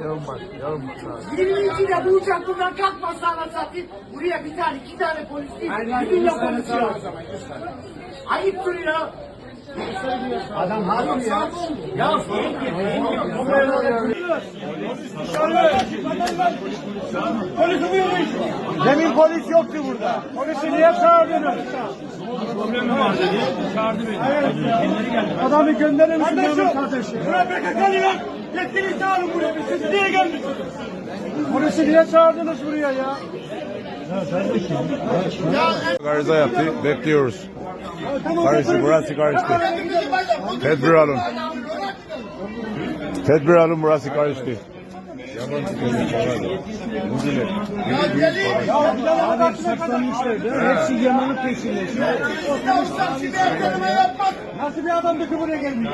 Yavrum bak, yavrum bak. 22 de bu uçak buradan kalkmasa anasatayım. Buraya bir tane, iki tane polis değil. Birbirle konuşuyor. Ayıp duruyor. Adam harbi ya. Ya sorun Polisi uyuyor. Polisi uyuyor polis yoktu burada. Polisi niye çağırdınız? Adamı gönderir misin memur kardeşim? Buraya PKK'lı yok. Yetkili çağırın buraya. Siz niye gelmişsiniz? Polisi niye çağırdınız buraya ya? Garıza yaptı. Bekliyoruz. Karıştı. Burası karıştı. Tedbir alın. Tedbir alın. Burası karıştı. Abi saklanmışlar. değil mi? Hepsi Yemen'in peşinde. Nasıl bir adamdı ki buraya gelmiyor?